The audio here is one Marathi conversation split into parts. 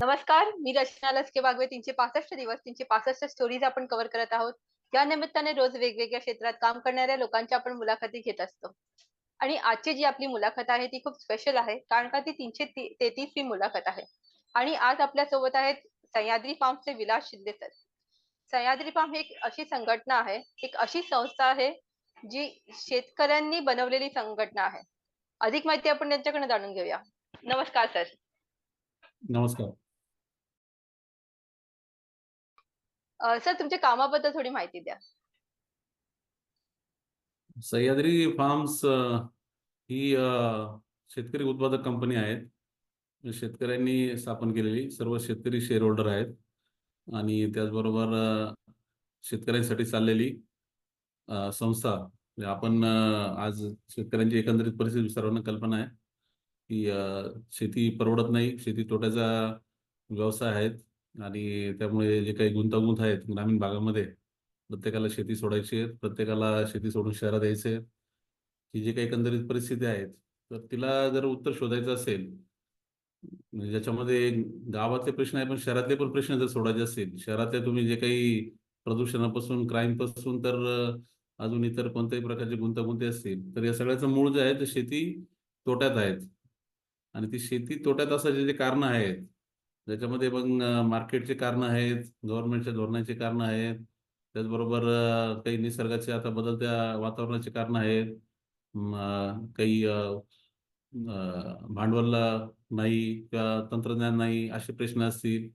नमस्कार मी रचना लसके बागवे तीनशे पासष्ट दिवस तीनशे पासष्ट स्टोरीज आपण कव्हर करत आहोत. या निमित्ताने रोज वेगवेगळ्या क्षेत्रात काम करणाऱ्या लोकांच्या आपण मुलाखती घेत असतो. आणि आजची जी आपली मुलाखत आहे ती खूप स्पेशल आहे कारण का ती तीनशे तेहतीसवी मुलाखत आहे. आणि आज आपल्यासोबत आहेत सह्याद्री फार्मचे विलास शिंदे सर सह्याद्री फार्म ही एक अशी संघटना आहे एक अशी संस्था आहे जी शेतकऱ्यांनी बनवलेली संघटना आहे. अधिक माहिती आपण त्यांच्याकडे जाणून घेऊया. नमस्कार सर नमस्कार. अ, सर तुमच्या कामाबद्दल थोडी माहिती द्या. सह्याद्री फार्म्स अ, ही अ, शेतकरी उत्पादक कंपनी आहे शेतकऱ्यांनी स्थापन केलेली सर्व शेतकरी शेअर होल्डर आहेत. आणि त्याचबरोबर अ, शेतकऱ्यांसाठी चाललेली अ, संस्था म्हणजे आपण अ, आज शेतकऱ्यांची एकंदरीत परिस्थिती सर्वांना कल्पना आहे. की अ, शेती परवडत नाही शेती तोट्याचा व्यवसाय आहेत. आणि त्यामुळे जे काही गुंतागुंत आहेत ग्रामीण भागामध्ये प्रत्येकाला शेती सोडायची आहे प्रत्येकाला शेती सोडून शहरात यायचे ही जी काही एकंदरीत परिस्थिती आहेत तर तिला जर उत्तर शोधायचं असेल म्हणजे ज्याच्यामध्ये गावातले प्रश्न आहे पण शहरातले पण प्रश्न जर सोडायचे असतील शहरातले तुम्ही जे काही प्रदूषणापासून क्राईमपासून तर अजून इतर कोणत्याही प्रकारचे गुंतागुंती असतील तर या सगळ्याचं मूळ जे आहे ते शेती तोट्यात आहेत. आणि ती शेती तोट्यात असायचे जे कारण आहेत ज्याच्यामध्ये मग मार्केटचे कारण आहेत गव्हर्नमेंटच्या धोरणाचे कारण आहेत त्याचबरोबर काही निसर्गाचे आता बदलत्या वातावरणाचे कारण आहेत काही अ, भांडवल नाही किंवा तंत्रज्ञान नाही असे प्रश्न असतील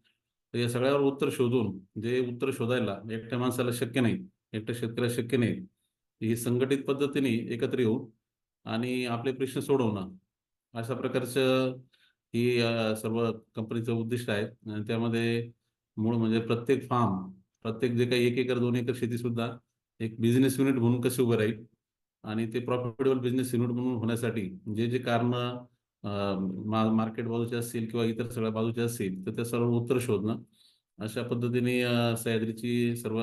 तर या सगळ्यावर उत्तर शोधून जे उत्तर शोधायला एकट्या माणसाला शक्य नाही एकट्या शेतकऱ्याला शक्य नाही ही संघटित पद्धतीने एकत्र येऊन आणि आपले प्रश्न सोडवणं अशा प्रकारचं ही सर्व कंपनीचं उद्दिष्ट आहे आणि त्यामध्ये मूळ म्हणजे प्रत्येक फार्म प्रत्येक जे काही एक एकर दोन एकर शेती सुद्धा एक बिझनेस युनिट म्हणून कसे उभे राहील आणि ते प्रॉफिटेबल बिझनेस युनिट म्हणून होण्यासाठी जे जे कारण मार्केट बाजूचे असतील किंवा इतर सगळ्या बाजूचे असतील तर त्या सर्व उत्तर शोधणं. अशा पद्धतीने सह्याद्रीची सर्व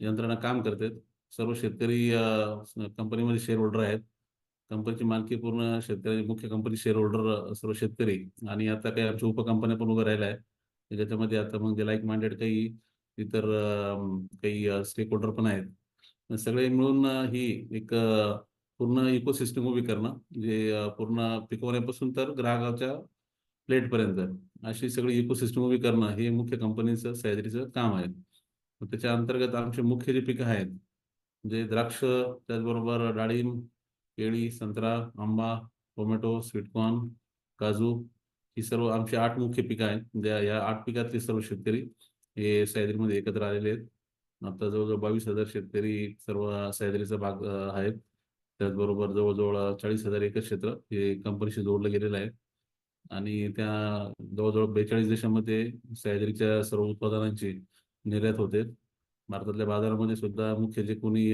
यंत्रणा काम करते सर्व शेतकरी कंपनीमध्ये शेअर होल्डर आहेत. कंपनीची मालकी पूर्ण शेतकरी मुख्य कंपनी शेअर होल्डर सर्व शेतकरी. आणि आता काही आमच्या उपकंपन्या पण उभ्या राहिल्या आहेत. ज्याच्यामध्ये आता मग लाईक माइंडेड काही इतर काही स्टेक होल्डर पण आहेत. सगळे मिळून ही एक पूर्ण इकोसिस्टम उभी करणं जे पूर्ण पिकवण्यापासून तर ग्राहकाच्या प्लेटपर्यंत अशी सगळी इकोसिस्टम उभी करणं हे मुख्य कंपनीचं सह्याद्रीचं काम आहे. त्याच्या अंतर्गत आमचे मुख्य जे पिकं आहेत जे द्राक्ष त्याचबरोबर डाळिंब केळी संत्रा आंबा टोमॅटो स्वीटकॉर्न काजू ही सर्व आमची आठ मुख्य पिकं आहेत. ज्या या आठ पिकातले सर्व शेतकरी हे सह्याद्रीमध्ये एकत्र आलेले आहेत. आता जवळजवळ बावीस हजार शेतकरी सर्व सह्याद्रीचा भाग आहेत. त्याचबरोबर जवळजवळ चाळीस हजार एकर क्षेत्र हे कंपनीशी जोडलं गेलेलं आहे. आणि त्या जवळजवळ बेचाळीस देशामध्ये सह्याद्रीच्या सर्व उत्पादनांची निर्यात होते. भारतातल्या बाजारामध्ये सुद्धा मुख्य जे कोणी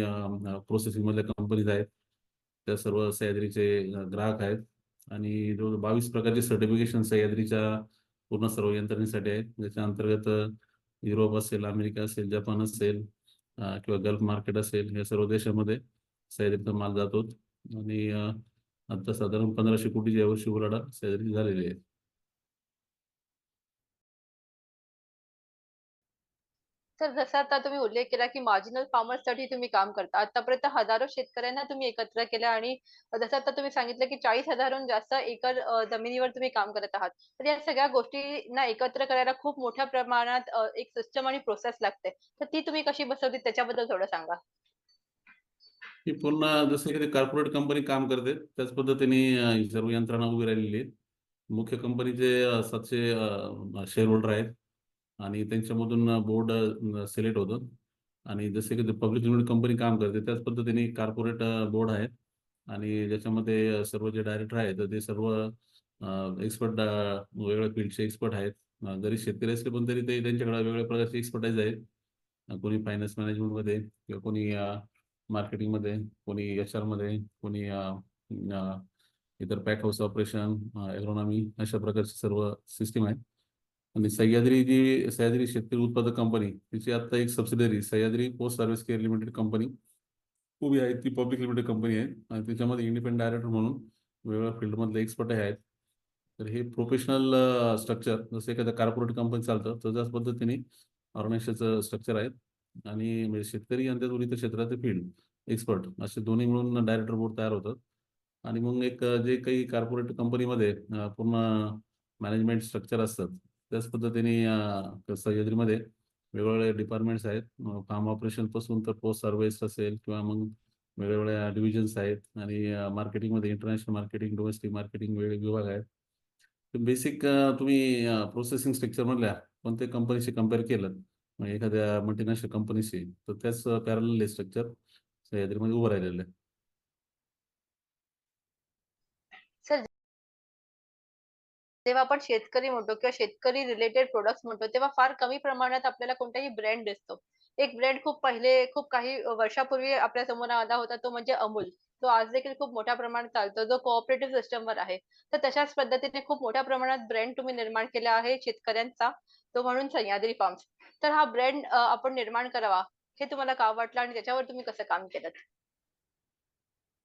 प्रोसेसिंग मधल्या कंपनीज आहेत त्या सर्व सह्याद्रीचे ग्राहक आहेत. आणि जवळजवळ बावीस प्रकारचे सर्टिफिकेशन सह्याद्रीच्या पूर्ण सर्व यंत्रणेसाठी आहेत. ज्याच्या अंतर्गत युरोप असेल अमेरिका असेल जपान असेल किंवा गल्फ मार्केट असेल या सर्व देशामध्ये सह्याद्रीचा माल जातो. आणि आता साधारण पंधराशे कोटीची यावर्षी उलाढा सह्याद्री झालेली आहे. सर जसं आता तुम्ही उल्लेख केला की मार्जिनल फार्मर्ससाठी तुम्ही काम करता. आतापर्यंत हजारो शेतकऱ्यांना तुम्ही एकत्र केलं आणि जसं आता तुम्ही सांगितलं की चाळीस हजारहून जास्त एकर अ, जमिनीवर तुम्ही काम करत आहात. तर या सगळ्या गोष्टींना एकत्र करायला खूप मोठ्या प्रमाणात अ, एक सिस्टम आणि प्रोसेस लागते. तर ती तुम्ही कशी बसवली त्याच्याबद्दल थोडं सांगा. ही पूर्ण जसं एखादी कॉर्पोरेट कंपनी काम करते त्याच पद्धतीने ही सर्व यंत्रणा उभी राहिलेली आहे मुख्य कंपनीचे सातशे शेअर होल्डर आहेत. आणि त्यांच्यामधून बोर्ड सिलेक्ट होतं. आणि जसे की पब्लिक लिमिटेड कंपनी काम करते त्याच पद्धतीने कॉर्पोरेट बोर्ड आहे आणि ज्याच्यामध्ये सर्व जे डायरेक्टर आहेत तर ते सर्व एक्सपर्ट वेगवेगळ्या फील्डचे एक्सपर्ट आहेत. जरी शेतकरी असले पण तरी ते त्यांच्याकडे वेगळ्या प्रकारचे एक्सपर्टाईज आहेत. कोणी फायनान्स मॅनेजमेंटमध्ये किंवा कोणी मार्केटिंगमध्ये कोणी एच आरमध्ये कोणी इतर पॅक हाऊस ऑपरेशन एग्रोनॉमी अशा प्रकारचे सर्व सिस्टीम आहेत. आणि सह्याद्री जी सह्याद्री शेतकरी उत्पादक कंपनी तिची आता एक subsidiary Sahyadri post service care limited company उभी आहे ती पब्लिक लिमिटेड कंपनी आहे. आणि त्याच्यामध्ये इंडिपेंडंट डायरेक्टर म्हणून वेगवेगळ्या फील्डमधले एक्सपर्ट आहेत. तर हे प्रोफेशनल स्ट्रक्चर जसं एखादं कॉर्पोरेट कंपनी चालतं तशाच पद्धतीने ऑर्गनायझेशनचं स्ट्रक्चर आहेत. आणि म्हणजे शेतकरी आणि त्याचबरोबर इतर क्षेत्राचे फील्ड एक्सपर्ट असे दोन्ही मिळून डायरेक्टर बोर्ड तयार होतात. आणि मग एक जे काही कॉर्पोरेट कंपनीमध्ये पूर्ण मॅनेजमेंट स्ट्रक्चर असतात त्याच पद्धतीने सह्याद्रीमध्ये वेगवेगळे डिपार्टमेंट्स आहेत. फार्म ऑपरेशनपासून तर पोस्ट सर्व्हिस असेल किंवा मग वेगवेगळ्या डिव्हिजन्स आहेत आणि मार्केटिंगमध्ये इंटरनॅशनल मार्केटिंग डोमेस्टिक मार्केटिंग वेगळे विभाग आहेत. बेसिक तुम्ही प्रोसेसिंग स्ट्रक्चर मधल्या कोणत्या कंपनीशी कंपेअर केलं? म्हणजे एखाद्या मल्टीनॅशनल कंपनीशी तर त्याच पॅरल स्ट्रक्चर सह्याद्रीमध्ये उभं राहिलेलं आहे. सर जेव्हा आपण शेतकरी म्हणतो किंवा शेतकरी रिलेटेड प्रोडक्ट म्हणतो तेव्हा फार कमी प्रमाणात आपल्याला कोणताही ब्रँड दिसतो. एक ब्रँड खूप पहिले खूप काही वर्षापूर्वी आपल्यासमोर आला होता तो म्हणजे अमूल. तो आज देखील खूप मोठ्या प्रमाणात चालतो जो कोऑपरेटिव्ह सिस्टमवर आहे. तर तशाच पद्धतीने खूप मोठ्या प्रमाणात ब्रँड तुम्ही निर्माण केला आहे शेतकऱ्यांचा, तो म्हणून सह्याद्री फार्म्स. तर हा ब्रँड आपण निर्माण करावा हे तुम्हाला का वाटलं आणि त्याच्यावर तुम्ही कसं काम केलंत?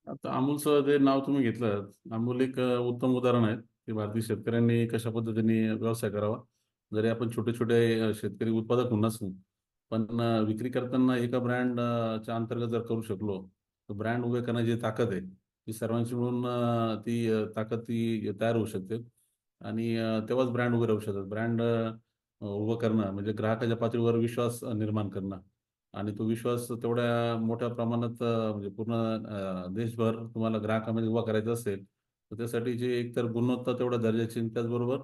आता अमूलचं जे नाव तुम्ही घेतलं, अमूल एक उत्तम उदाहरण आहे, की भारतीय शेतकऱ्यांनी कशा पद्धतीने व्यवसाय करावा. जरी आपण छोटे-छोटे शेतकरी उत्पादक नसू, पण विक्री करताना एका ब्रँड च्या अंतर्गत जर करू शकलो, तर ब्रँड उभे करण्याची जी ताकद आहे, ती सर्वांची मिळून ती ताकद ती तयार होऊ शकते आणि तेव्हाच ब्रँड उभे राहू शकतात. ब्रँड उभं करणं म्हणजे ग्राहकाच्या पातळीवर विश्वास निर्माण करणं आणि तो विश्वास तेवढ्या मोठ्या प्रमाणात म्हणजे पूर्ण देशभर तुम्हाला ग्राहकामध्ये उभा करायचा असेल, तर त्यासाठी जे एकतर गुणवत्ता तेवढ्या दर्जाची त्याचबरोबर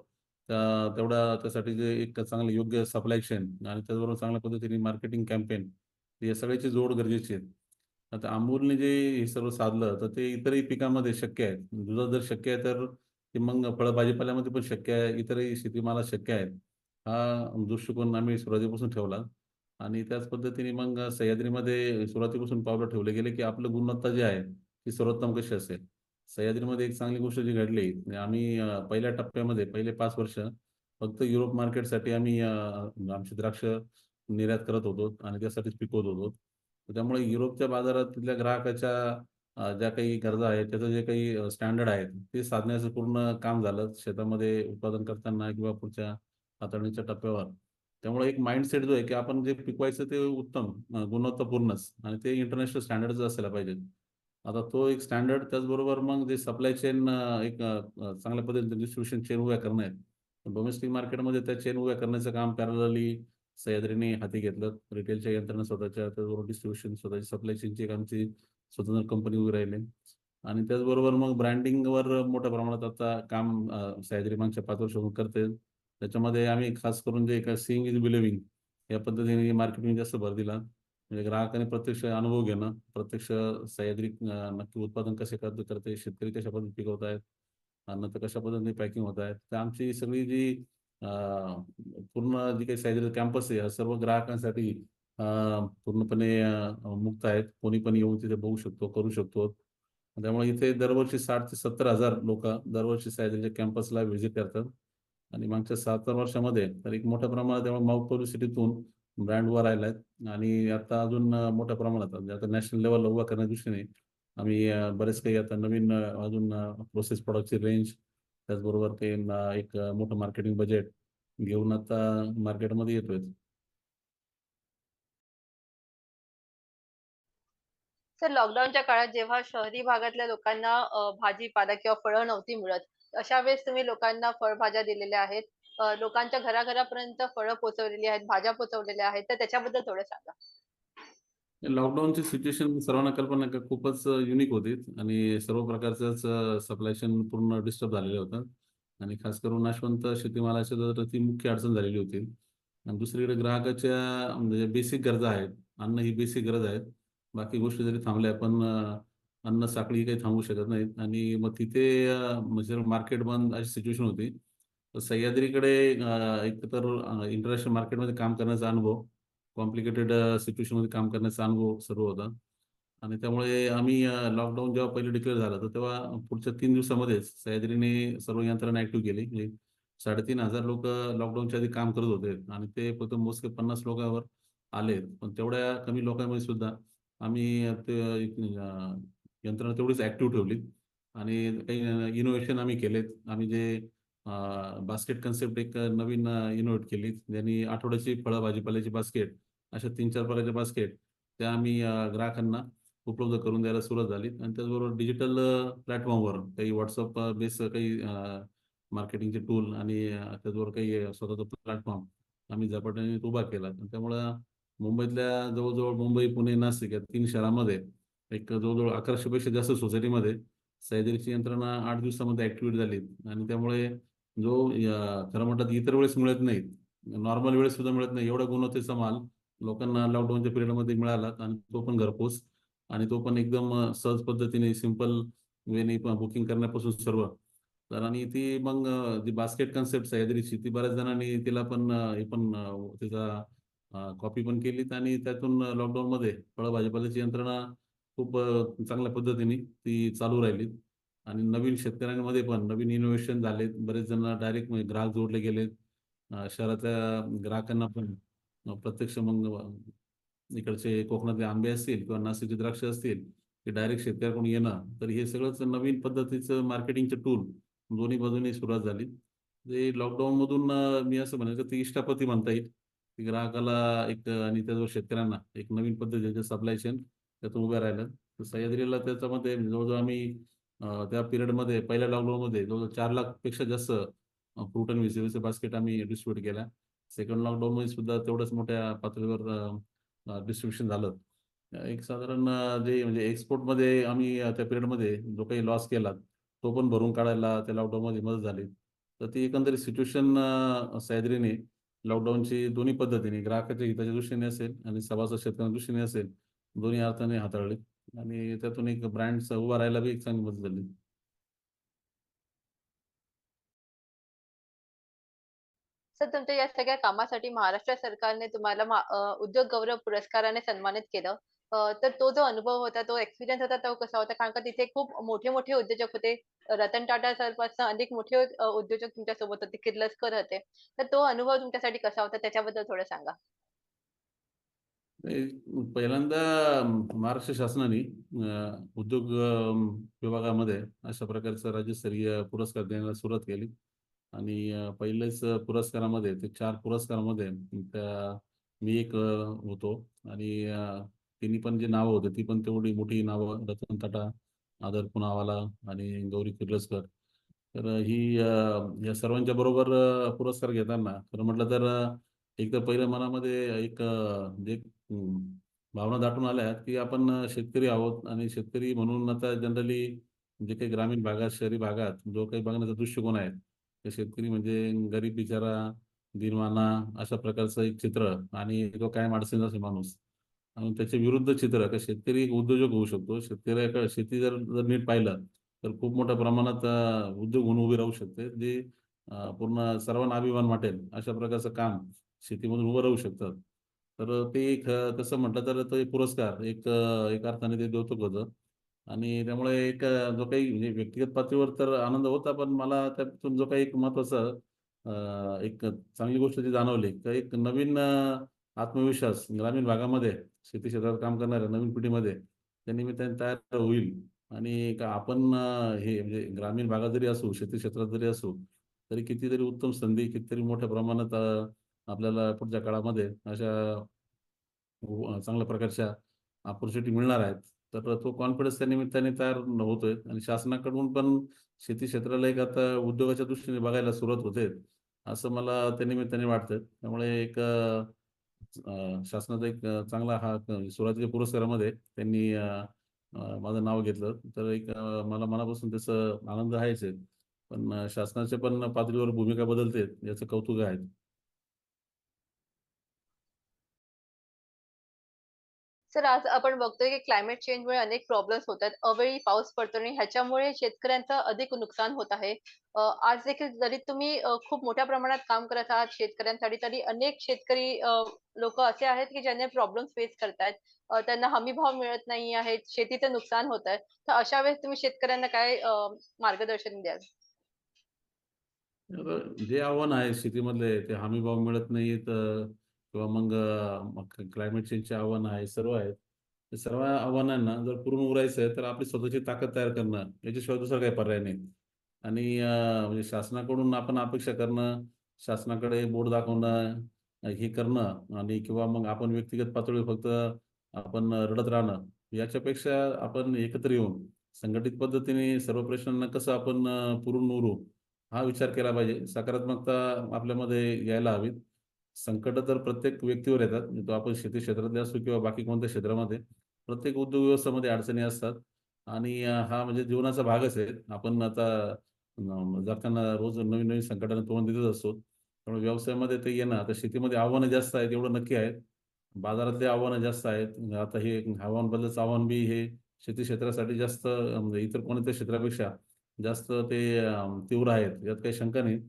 अ, तेवढा त्यासाठी जे एक चांगलं योग्य सप्लाय चेन आणि त्याचबरोबर चांगल्या पद्धतीने मार्केटिंग कॅम्पेन या सगळ्याची जोड गरजेची आहे. आता अमूलने जे हे सर्व साधलं, तर ते इतरही पिकांमध्ये शक्य आहे. दुधात जर शक्य आहे, तर ते मग फळ भाजीपाल्यामध्ये पण शक्य आहे. इतरही शेतीमाला शक्य आहे. हा दृष्टिकोन आम्ही सुरुवातीपासून ठेवला आणि त्याच पद्धतीने मग सह्याद्रीमध्ये सुरुवातीपासून पावलं ठेवले गेले, की आपलं गुणवत्ता जी आहे, ती सर्वोत्तम कशी असेल. सह्याद्रीमध्ये एक चांगली गोष्ट जी घडली, म्हणजे आम्ही पहिल्या टप्प्यामध्ये पहिले पाच वर्ष फक्त युरोप मार्केटसाठी आम्ही आमची द्राक्ष निर्यात करत होतो आणि त्यासाठीच पिकवत होतो. त्यामुळे युरोपच्या बाजारात तिथल्या ग्राहकाच्या ज्या काही गरजा आहेत, त्याचं जे काही स्टँडर्ड आहेत, ते साधण्याचं पूर्ण काम झालं. शेतामध्ये उत्पादन करताना किंवा पुढच्या हाताळणीच्या टप्प्यावर. त्यामुळे एक माइंडसेट जो आहे, की आपण जे पिकवायचं ते उत्तम गुणवत्तापूर्णच आणि ते इंटरनॅशनल स्टँडर्ड असायला पाहिजे. आता तो एक स्टँडर्ड त्याचबरोबर मग जे सप्लाय चेन एक चांगल्या पद्धतीने डिस्ट्रीब्युशन चेन उभ्या करणं आहे. डोमेस्टिक मार्केटमध्ये त्या चेन उभ्या करण्याचं काम पॅरलली सह्याद्रीने हाती घेतलं. रिटेलच्या यंत्रणा स्वतःच्या, त्याचबरोबर डिस्ट्रीब्युशन स्वतःची सप्लाय चेनची एक आमची स्वतंत्र कंपनी उभी राहिली आणि त्याचबरोबर मग ब्रँडिंगवर मोठ्या प्रमाणात आता काम सह्याद्री मागच्या पाच वर्षातून करते. त्याच्यामध्ये आम्ही खास करून जे एका सीइंग इज बिलिव्हिंग या पद्धतीने मार्केटिंग जास्त भर दिला. म्हणजे ग्राहकाने प्रत्यक्ष अनुभव घेणं, प्रत्यक्ष सह्याद्री नक्की उत्पादन कसे करते करते, शेतकरी कशा पद्धतीने पिकवत आहेत नंतर कशा पद्धतीने पॅकिंग होत आहेत. तर आमची सगळी जी पूर्ण जी काही सह्याद्री कॅम्पस आहे, सर्व ग्राहकांसाठी पूर्णपणे मुक्त आहेत. कोणी पण येऊन तिथे बघू शकतो, करू शकतो. त्यामुळे इथे दरवर्षी साठ ते सत्तर हजार लोक दरवर्षी सह्याद्रीच्या कॅम्पसला व्हिजिट करतात आणि मागच्या सात वर्षामध्ये तर एक मोठ्या प्रमाणात त्यामुळे माऊ पब्लिसिटीतून ब्रँड उभा राहिला आहेत आणि आता अजून मोठ्या प्रमाणात म्हणजे आता नॅशनल लेवलला उभा करण्याच्या दृष्टीने आम्ही बरेच काही आता नवीन अजून प्रोसेस प्रॉडक्टची रेंज त्याचबरोबर ते एक मोठं मार्केटिंग बजेट घेऊन आता मार्केटमध्ये येतोय. सर लॉकडाऊनच्या काळात जेव्हा शहरी भागातल्या लोकांना भाजीपाला किंवा फळं नव्हती मिळत, अशा वेळेस तुम्ही लोकांना फळभाज्या दिलेल्या आहेत. लोकांच्या घराघरापर्यंत फळं पोहोचवलेली आहेत, भाज्या पोहोचवलेल्या आहेत. तर त्याच्याबद्दल थोडं सांगा? लॉकडाऊनची सिच्युएशन सर्वांना कल्पना का खूपच युनिक होती आणि सर्व प्रकारचंच सप्लाय चेन पूर्ण डिस्टर्ब झालेलं होतं आणि खास करून नाशवंत शेतीमालाच्या तर ती मुख्य अडचण झालेली होती आणि दुसरीकडे ग्राहकाच्या म्हणजे बेसिक गरजा आहेत. अन्न ही बेसिक गरज आहेत बाकी गोष्टी जरी थांबल्या पण अन्न साखळी काही थांबू शकत नाहीत आणि मग तिथे म्हणजे मार्केट बंद अशी सिच्युएशन होती. तर सह्याद्रीकडे एक तर इंटरनॅशनल मार्केटमध्ये काम करण्याचा अनुभव, कॉम्प्लिकेटेड सिच्युएशनमध्ये काम करण्याचा अनुभव सर्व होता आणि त्यामुळे आम्ही लॉकडाऊन जेव्हा पहिले डिक्लेअर झालं, तर तेव्हा पुढच्या तीन दिवसामध्येच सह्याद्रीने सर्व यंत्रणा ऍक्टिव्ह केली. म्हणजे 3,500 लोकं लॉकडाऊनच्या आधी काम करत होते आणि ते फक्त मोजके 50 लोकांवर आले. पण तेवढ्या कमी लोकांमध्ये सुद्धा आम्ही ते यंत्रणा तेवढीच ऍक्टिव्ह ठेवली आणि काही इनोव्हेशन आम्ही केलेत. आम्ही जे बास्केट कन्सेप्ट एक नवीन इनोव्हेट केली. ज्यांनी आठवड्याची फळं भाजीपाल्याची बास्केट अशा तीन चार प्रकारच्या बास्केट त्या आम्ही ग्राहकांना उपलब्ध करून द्यायला सुरुवात झाली. आणि त्याचबरोबर डिजिटल प्लॅटफॉर्मवर काही व्हॉट्सअप बेस काही मार्केटिंगचे टूल आणि त्याचबरोबर काही स्वतःचा प्लॅटफॉर्म आम्ही झपाट्याने उभा केला. आणि त्यामुळं मुंबईतल्या जवळजवळ मुंबई पुणे नाशिक या तीन शहरामध्ये एक जवळजवळ अकराशेपेक्षा जास्त सोसायटीमध्ये सह्याद्रीची यंत्रणा आठ दिवसामध्ये ऍक्टिव्हेट झाली. आणि त्यामुळे जो खरं म्हणतात इतर वेळेस मिळत नाहीत. नॉर्मल वेळेस सुद्धा मिळत नाही. एवढा गुणवत्तेचा माल लोकांना लॉकडाऊनच्या पिरियडमध्ये मिळाला आणि तो पण घरपोच. आणि तो पण एकदम सहज पद्धतीने सिंपल वेने बुकिंग करण्यापासून सर्व. तर आणि ती मग जी बास्केट कन्सेप्ट सह्याद्रीची ती बऱ्याच जणांनी तिला पण हे पण त्याचा कॉपी पण केलीत आणि त्यातून लॉकडाऊन मध्ये भाजीपाल्याची यंत्रणा खूप चांगल्या पद्धतीने ती चालू राहिली आणि नवीन शेतकऱ्यांमध्ये पण नवीन इनोव्हेशन झाले बरेच जण डायरेक्ट म्हणजे ग्राहक जोडले गेलेत. शहरातल्या ग्राहकांना पण प्रत्यक्ष मग इकडचे कोकणातले आंबे असतील किंवा नाशिकचे द्राक्ष असतील ते डायरेक्ट शेतकऱ्याकडून येणं. तर हे सगळंच नवीन पद्धतीचं मार्केटिंगचं टूल दोन्ही बाजूने सुरुवात झाली. ते लॉकडाऊन मधून मी असं म्हणेल की ती इष्टापती म्हणता येईल. की ग्राहकाला एक आणि त्याचबरोबर शेतकऱ्यांना एक नवीन पद्धतीचं सप्लाय चेन त्यातून उभ्या राहिलं. तर सह्याद्रीला त्याच्यामध्ये जवळजवळ आम्ही त्या पिरियडमध्ये पहिल्या लॉकडाऊनमध्ये जवळजवळ चार लाखपेक्षा जास्त फ्रूट अँड व्हेजिटेबलचे बास्केट आम्ही डिस्ट्रीब्यूट केल्या सेकंड लॉकडाऊन मध्ये सुद्धा तेवढंच मोठ्या पातळीवर डिस्ट्रीब्युशन झालं. एक साधारण जे म्हणजे एक्सपोर्टमध्ये आम्ही त्या पिरियडमध्ये जो काही लॉस केला तो पण भरून काढायला त्या लॉकडाऊनमध्ये मदत झाली. तर ती एकंदरीत सिच्युएशन सह्याद्रीने लॉकडाऊनची दोन्ही पद्धतीने ग्राहकाच्या हिताच्या दृष्टीने असेल आणि सभासद शेतकऱ्यांच्या दृष्टीने असेल दोन्ही अर्थाने हाताळले. आणि त्यातून एक ब्रँड उभा राहायला बी एक चांगली मदत झाली. सर तुमच्या या सगळ्या कामासाठी महाराष्ट्र सरकारने तुम्हाला उद्योग गौरव पुरस्काराने सन्मानित केलं. तर तो जो अनुभव होता तो एक्सपिरियन्स होता तो कसा होता? कारण का तिथे खूप मोठे मोठे उद्योजक होते. रतन टाटा सरपासून अनेक मोठे उद्योजक तुमच्यासोबत होते किर्लस्कर होते. तर तो अनुभव तुमच्यासाठी कसा होता? त्याच्याबद्दल थोडं सांगा. पहिल्यांदा महाराष्ट्र शासनाने उद्योग विभागामध्ये अशा प्रकारचा राज्यस्तरीय पुरस्कार देण्याला सुरुवात केली आणि पहिल्याच पहिलेच पुरस्कारामध्ये ते चार पुरस्कारामध्ये त्या मी एक होतो आणि अं, तिन्ही पण जी नावं होते ती पण तेवढी मोठी नावं रतन टाटा आदर पुनावाला आणि गौरी किर्लस्कर तर ही या सर्वांच्या बरोबर पुरस्कार घेताना खरं म्हटलं तर एक तर पहिलं मनामध्ये एक जे भावना दाटून आल्यात की आपण शेतकरी आहोत आणि शेतकरी म्हणून आता जनरली जे काही ग्रामीण भागात शहरी भागात जो काही बघण्याचा दृष्टिकोन आहे ते शेतकरी म्हणजे गरीब बिचारा दिनवाना अशा प्रकारचं एक चित्र आणि जो काय अडचणीत असे माणूस. आणि त्याच्या विरुद्ध चित्र का शेतकरी एक उद्योजक होऊ शकतो. शेतकऱ्याकडे शेती जर जर नीट पाहिलं तर खूप मोठ्या प्रमाणात उद्योग होऊन उभी राहू शकते. जे पूर्ण सर्वांना अभिमान वाटेल अशा प्रकारचं काम शेतीमधून उभं राहू शकतात. तर ते एक कसं म्हटलं तर तो एक पुरस्कार एक एक अर्थाने ते देतो होतं. आणि त्यामुळे एक जो काही म्हणजे व्यक्तिगत पातळीवर तर आनंद होता पण मला त्यातून जो काही एक महत्त्वाचा एक चांगली गोष्ट जी जाणवली. का एक नवीन आत्मविश्वास ग्रामीण भागामध्ये शेती क्षेत्रात काम करणाऱ्या नवीन पिढीमध्ये त्या निमित्ताने तयार होईल. आणि का आपण हे म्हणजे ग्रामीण भागात जरी असू शेती क्षेत्रात जरी असू तरी कितीतरी उत्तम संधी कितीतरी मोठ्या प्रमाणात आपल्याला पुढच्या काळामध्ये अशा चांगल्या प्रकारच्या ऑपॉर्च्युनिटी मिळणार आहेत. तर तो कॉन्फिडन्स त्या निमित्ताने तयार होतोय आणि शासनाकडून पण शेती क्षेत्राला एक आता उद्योगाच्या दृष्टीने बघायला सुरुवात होते. असं मला त्या निमित्ताने वाटतं त्यामुळे एक शासनाचा एक चांगला हा सुरुवातीच्या पुरस्कारामध्ये त्यांनी माझं नाव घेतलं. तर एक मला मनापासून त्याचा आनंद आहेच आहे. पण शासनाच्या पण पातळीवर भूमिका बदलते याचं कौतुक आहे. सर आज आपण बघतोय की क्लायमेट चेंजमुळे अनेक प्रॉब्लेम्स होतात अवेळी पाऊस पडतो आणि ह्याच्यामुळे शेतकऱ्यांचं अधिक नुकसान होत आहे. अ, आज देखील जरी तुम्ही अ, खूप मोठ्या प्रमाणात काम करत आहात शेतकऱ्यांसाठी तरी अनेक शेतकरी लोक असे आहेत की ज्यांना प्रॉब्लेम फेस करतायत. अ, त्यांना हमी भाव मिळत नाही आहेत शेतीचं नुकसान होत आहे. तर अशा वेळेस तुम्ही शेतकऱ्यांना काय अ, मार्गदर्शन द्याल? आता जे आव्हान आहे शेतीमधले ते हमी भाव मिळत नाहीत किंवा मग क्लायमेट चेंजचे आव्हानं आहे सर्व आहेत सर्व आव्हानांना जर पूर्ण उरायचं आहे तर आपली स्वतःची ताकद तयार करणं याच्याशिवाय दुसरा काही पर्याय नाही आणि म्हणजे शासनाकडून आपण अपेक्षा करणं, शासनाकडे बोट दाखवणं, हे करणं आणि किंवा मग आपण व्यक्तिगत पातळीवर फक्त आपण रडत राहणं, याच्यापेक्षा आपण एकत्र येऊन संघटित पद्धतीने सर्व प्रश्नांना कसं आपण पुरून उरू, हा विचार केला पाहिजे. सकारात्मकता आपल्यामध्ये यायला हवी. संकट तर प्रत्येक व्यक्तीवर येतात. तो आपण शेती क्षेत्रातले असो किंवा बाकी कोणत्या क्षेत्रामध्ये. प्रत्येक उद्योग व्यवस्थेमध्ये अडचणी असतात आणि हा म्हणजे जीवनाचा भागच आहे. आपण आता अ, जाताना रोज नवीन-नवीन संकटांना तोंड देतच असतो. त्यामुळे व्यवसायामध्ये ते येणं, आता शेतीमध्ये आव्हानं जास्त आहेत एवढं नक्की आहेत बाजारातले आव्हानं जास्त आहेत. आता हे हवामान बदलचं आव्हान बी हे शेती क्षेत्रासाठी जास्त म्हणजे इतर कोणत्या क्षेत्रापेक्षा जास्त ते तीव्र आहेत, यात काही शंका नाही.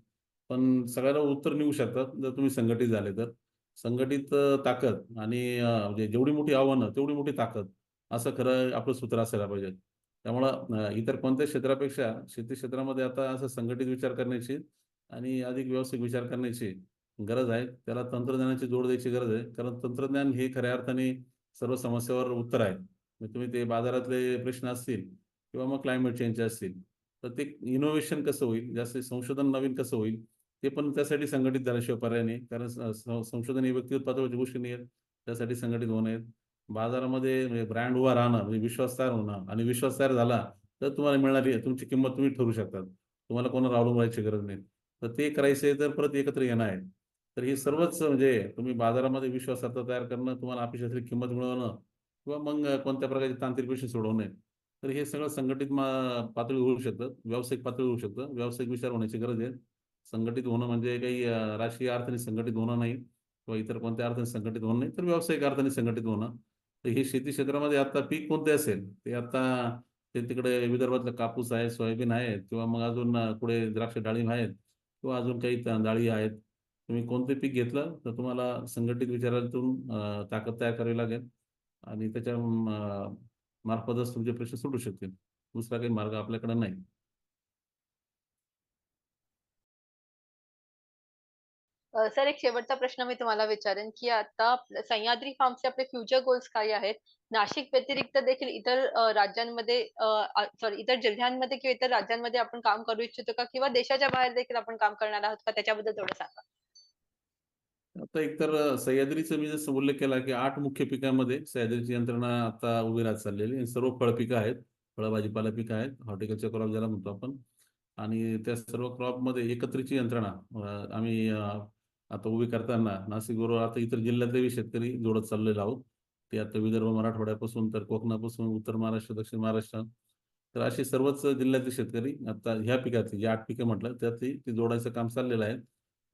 पण सगळ्याला उत्तर निघू शकतात जर तुम्ही संघटित झाले तर. संघटित ताकद आणि म्हणजे जेवढी मोठी आव्हानं तेवढी मोठी ताकद, असं खरं आपलं सूत्र असायला पाहिजे. त्यामुळं इतर कोणत्या क्षेत्रापेक्षा शेती क्षेत्रामध्ये आता असं संघटित विचार करण्याची आणि अधिक व्यवस्थित विचार करण्याची गरज आहे. त्याला तंत्रज्ञानाची जोड द्यायची गरज आहे. कारण तंत्रज्ञान हे खऱ्या अर्थाने सर्व समस्यावर उत्तर आहे. म्हणजे तुम्ही ते बाजारातले प्रश्न असतील किंवा मग क्लायमेट चेंजचे असतील. तर ते इनोव्हेशन कसं होईल, जास्त संशोधन नवीन कसं होईल, ते पण त्यासाठी संघटित झाल्याशिवाय पर्याय नाही. कारण संशोधन ही व्यक्तिगत पातळीची गोष्टी नाही आहेत. त्यासाठी संघटित होणं आहेत बाजारामध्ये म्हणजे ब्रँड उभा राहणं, म्हणजे विश्वास तयार होणं आणि विश्वास तयार झाला, तर तुम्हाला मिळणारी तुमची किंमत तुम्ही ठरू शकतात तुम्हाला कोणावर अवलंबून राहायची गरज नाही. तर ते करायचं आहे तर परत एकत्र येणं आहे. तर हे सर्वच म्हणजे तुम्ही बाजारामध्ये विश्वासार्थ तयार करणं, तुम्हाला अपेक्षा किंमत मिळवणं किंवा मग कोणत्या प्रकारचे तांत्रिक प्रश्न सोडवणे. तर हे सगळं संघटित मा होऊ शकतं. व्यावसायिक पातळी होऊ शकतं. व्यावसायिक विचार होण्याची गरज आहे. संघटित होणं म्हणजे काही राजकीय अर्थाने संघटित होणं नाही किंवा इतर कोणत्या अर्थाने संघटित होणं नाही, तर व्यावसायिक अर्थाने संघटित होणं. तर हे शेती क्षेत्रामध्ये आता पीक कोणते असेल, ते आता ते तिकडे विदर्भातलं कापूस आहे, सोयाबीन आहे किंवा मग अजून पुढे द्राक्ष डाळिंब आहेत किंवा अजून काही डाळी आहेत. तुम्ही कोणते पीक घेतलं, तर तुम्हाला संघटित विचारातून ताकद तयार करावी लागेल आणि त्याच्या मार्फतच तुमचे प्रश्न सुटू शकतील. दुसरा काही मार्ग आपल्याकडे नाही. अ, सर एक शेवटचा प्रश्न मी तुम्हाला विचारेन, की आता आपलं सह्याद्री फार्म्सचे आपले फ्युचर गोल्स काय आहेत? नाशिक व्यतिरिक्त देखील इतर अ, राज्यांमध्ये अ, सॉरी इतर जिल्ह्यांमध्ये किंवा इतर राज्यांमध्ये आपण काम करू इच्छितो का? किंवा देशाच्या बाहेर देखील आपण काम करणार आहोत का? त्याच्याबद्दल थोडं सांगा. आता एकतर अ, सह्याद्रीचं मी जसं उल्लेख केला, की आठ मुख्य पिकांमध्ये सह्याद्रीची यंत्रणा आता उभी राहत चाललेली आहे. सर्व फळपिकं आहेत. फळ भाजीपाला पिकं आहेत. हॉर्टिकल्चर क्रॉप ज्याला म्हणतो आपण आणि त्या सर्व क्रॉपमध्ये एकत्रीची यंत्रणा अ, आम्ही अ, आता उभी करताना नाशिकबरोबर आता इतर जिल्ह्यातलेही शेतकरी जोडत चाललेलो आहोत. ते आता विदर्भ, मराठवाड्यापासून तर कोकणापासून उत्तर महाराष्ट्र, दक्षिण महाराष्ट्र तर असे सर्वच जिल्ह्यातले शेतकरी आता ह्या पिकाचे जे आठ पिकं म्हटलं त्यातली ते जोडायचं काम चाललेलं आहे.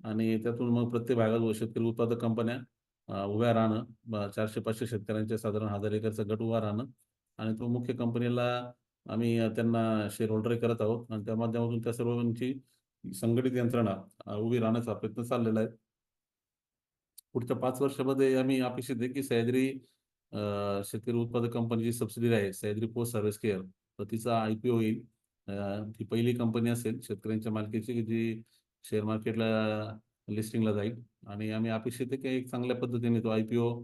आणि त्यातून मग प्रत्येक भागात शेतकरी उत्पादक कंपन्या उभ्या राहणं, चारशे पाचशे शेतकऱ्यांच्या साधारण हजार एकरचा गट उभा राहणं आणि तो मुख्य कंपनीला आम्ही त्यांना शेअर होल्डर करत आहोत आणि त्या माध्यमातून त्या सर्वांची संघटित यंत्रणा उभी राहण्याचा प्रयत्न चाललेला आहे. पुढच्या पाच वर्षामध्ये आम्ही अपेक्षित आहे, की सह्याद्री शेतकरी उत्पादक कंपनीची सबसिडी आहे, सह्याद्री पोस्ट सर्व्हिस केअर. तर तिचा आय-पी-ओ ही पहिली कंपनी असेल शेतकऱ्यांच्या मालकीची, जी शेअर मार्केटला लिस्टिंगला जाईल आणि आम्ही अपेक्षित आहे, की एक चांगल्या पद्धतीने तो आय-पी-ओ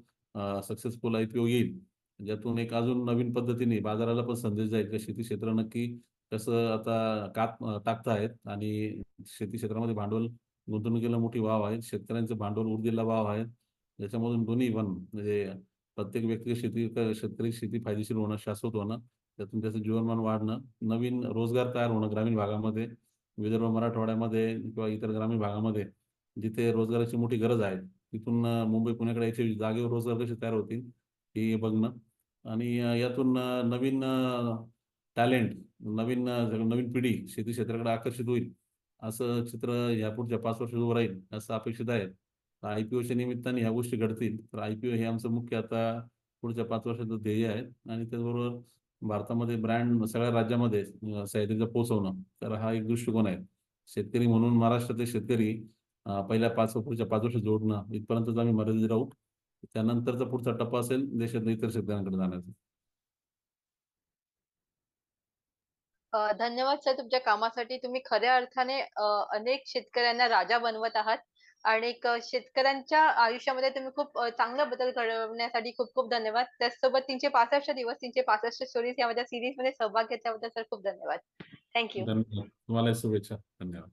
सक्सेसफुल आय-पी-ओ येईल. ज्यातून एक अजून नवीन पद्धतीने बाजाराला पण संदेश जाईल, की शेती क्षेत्र नक्की कसं आता कात टाकताहेत आणि शेती क्षेत्रामध्ये भांडवल गुंतवणुकीला मोठी वाव आहे. शेतकऱ्यांचं भांडवल ऊर्जेला वाव आहे. त्याच्यामधून दोन्ही पण म्हणजे प्रत्येक व्यक्ती शेती शेतकरी शेती फायदेशीर होणं, शाश्वत होणं, त्यातून त्याचं जीवनमान वाढणं, नवीन रोजगार तयार होणं ग्रामीण भागामध्ये, विदर्भ, मराठवाड्यामध्ये किंवा इतर ग्रामीण भागामध्ये जिथे रोजगाराची मोठी गरज आहे. तिथून मुंबई, पुण्याकडे याचे जागेवर रोजगार कसे तयार होतील, हे बघणं आणि यातून नवीन टॅलेंट, नवीन नवीन पिढी शेती क्षेत्राकडे आकर्षित होईल. असं चित्र यापुढच्या पाच वर्षात उभं राहील, असं अपेक्षित आहे. आय-पी-ओच्या निमित्ताने ह्या गोष्टी घडतील. तर आय-पी-ओ हे आमचं मुख्य आता पुढच्या पाच वर्षाचं ध्येय आहे आणि त्याचबरोबर भारतामध्ये ब्रँड सगळ्या राज्यामध्ये अ, पोचवणं पोहोचवणं. तर हा एक दृष्टिकोन आहे. शेतकरी म्हणून महाराष्ट्रातले शेतकरी पहिल्या पाच पुढच्या पाच वर्ष जोडणं इथपर्यंतच आम्ही मर्यादित राहू. त्यानंतरचा पुढचा टप्पा असेल देशातल्या इतर शेतकऱ्यांकडे जाण्याचा. अ, धन्यवाद सर तुमच्या कामासाठी. तुम्ही खऱ्या अर्थाने अ, अनेक शेतकऱ्यांना राजा बनवत आहात आणि शेतकऱ्यांच्या आयुष्यामध्ये तुम्ही खूप अ, चांगला बदल घडवण्यासाठी खूप खूप धन्यवाद. त्याचसोबत 365 दिवस 365 स्टोरीज यामध्ये सीरीजमध्ये सहभाग घेतल्याबद्दल सर खूप धन्यवाद. थँक्यू धन्यवाद तुम्हाला शुभेच्छा धन्यवाद